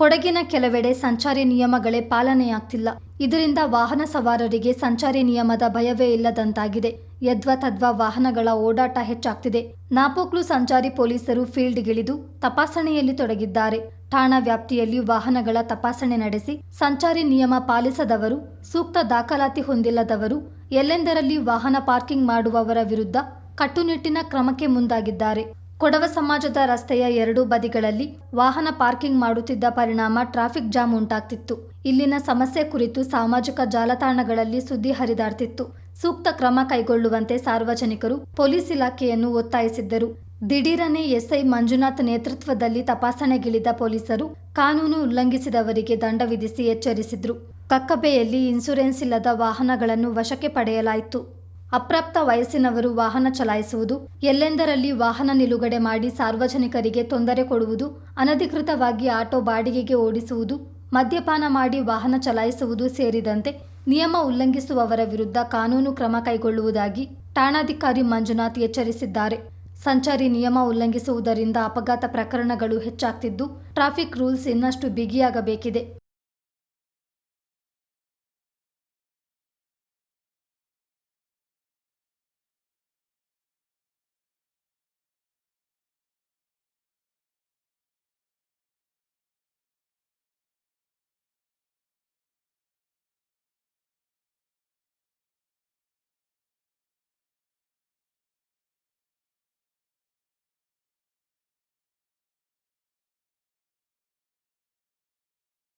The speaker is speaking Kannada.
ಕೊಡಗಿನ ಕೆಲವೆಡೆ ಸಂಚಾರಿ ನಿಯಮಗಳೇ ಪಾಲನೆಯಾಗ್ತಿಲ್ಲ. ಇದರಿಂದ ವಾಹನ ಸವಾರರಿಗೆ ಸಂಚಾರಿ ನಿಯಮದ ಭಯವೇ ಇಲ್ಲದಂತಾಗಿದೆ. ಯದ್ವ ತದ್ವ ವಾಹನಗಳ ಓಡಾಟ ಹೆಚ್ಚಾಗ್ತಿದೆ. ನಾಪೋಕ್ಲು ಸಂಚಾರಿ ಪೊಲೀಸರು ಫೀಲ್ಡ್ಗಿಳಿದು ತಪಾಸಣೆಯಲ್ಲಿ ತೊಡಗಿದ್ದಾರೆ. ಠಾಣಾ ವ್ಯಾಪ್ತಿಯಲ್ಲಿ ವಾಹನಗಳ ತಪಾಸಣೆ ನಡೆಸಿ ಸಂಚಾರಿ ನಿಯಮ ಪಾಲಿಸದವರು, ಸೂಕ್ತ ದಾಖಲಾತಿ ಹೊಂದಿಲ್ಲದವರು, ಎಲ್ಲೆಂದರಲ್ಲಿ ವಾಹನ ಪಾರ್ಕಿಂಗ್ ಮಾಡುವವರ ವಿರುದ್ಧ ಕಟ್ಟುನಿಟ್ಟಿನ ಕ್ರಮಕ್ಕೆ ಮುಂದಾಗಿದ್ದಾರೆ. ಕೊಡವ ಸಮಾಜದ ರಸ್ತೆಯ ಎರಡೂ ಬದಿಗಳಲ್ಲಿ ವಾಹನ ಪಾರ್ಕಿಂಗ್ ಮಾಡುತ್ತಿದ್ದ ಪರಿಣಾಮ ಟ್ರಾಫಿಕ್ ಜಾಮ್ ಉಂಟಾಗ್ತಿತ್ತು. ಇಲ್ಲಿನ ಸಮಸ್ಯೆ ಕುರಿತು ಸಾಮಾಜಿಕ ಜಾಲತಾಣಗಳಲ್ಲಿ ಸುದ್ದಿ ಹರಿದಾಡ್ತಿತ್ತು. ಸೂಕ್ತ ಕ್ರಮ ಕೈಗೊಳ್ಳುವಂತೆ ಸಾರ್ವಜನಿಕರು ಪೊಲೀಸ್ ಇಲಾಖೆಯನ್ನು ಒತ್ತಾಯಿಸಿದ್ದರು. ದಿಢೀರನೆ ಎಸ್ಐ ಮಂಜುನಾಥ್ ನೇತೃತ್ವದಲ್ಲಿ ತಪಾಸಣೆಗಿಳಿದ ಪೊಲೀಸರು ಕಾನೂನು ಉಲ್ಲಂಘಿಸಿದವರಿಗೆ ದಂಡ ವಿಧಿಸಿ ಎಚ್ಚರಿಸಿದ್ರು. ಕಕ್ಕಬೆಯಲ್ಲಿ ಇನ್ಸೂರೆನ್ಸ್ ಇಲ್ಲದ ವಾಹನಗಳನ್ನು ವಶಕ್ಕೆ ಪಡೆಯಲಾಯಿತು. ಅಪ್ರಾಪ್ತ ವಯಸ್ಸಿನವರು ವಾಹನ ಚಲಾಯಿಸುವುದು, ಎಲ್ಲೆಂದರಲ್ಲಿ ವಾಹನ ನಿಲುಗಡೆ ಮಾಡಿ ಸಾರ್ವಜನಿಕರಿಗೆ ತೊಂದರೆ ಕೊಡುವುದು, ಅನಧಿಕೃತವಾಗಿ ಆಟೋ ಬಾಡಿಗೆಗೆ ಓಡಿಸುವುದು, ಮದ್ಯಪಾನ ಮಾಡಿ ವಾಹನ ಚಲಾಯಿಸುವುದು ಸೇರಿದಂತೆ ನಿಯಮ ಉಲ್ಲಂಘಿಸುವವರ ವಿರುದ್ಧ ಕಾನೂನು ಕ್ರಮ ಕೈಗೊಳ್ಳುವುದಾಗಿ ಠಾಣಾಧಿಕಾರಿ ಮಂಜುನಾಥ್ ಎಚ್ಚರಿಸಿದ್ದಾರೆ. ಸಂಚಾರಿ ನಿಯಮ ಉಲ್ಲಂಘಿಸುವುದರಿಂದ ಅಪಘಾತ ಪ್ರಕರಣಗಳು ಹೆಚ್ಚಾಗ್ತಿದ್ದು, ಟ್ರಾಫಿಕ್ ರೂಲ್ಸ್ ಇನ್ನಷ್ಟು ಬಿಗಿಯಾಗಬೇಕಿದೆ.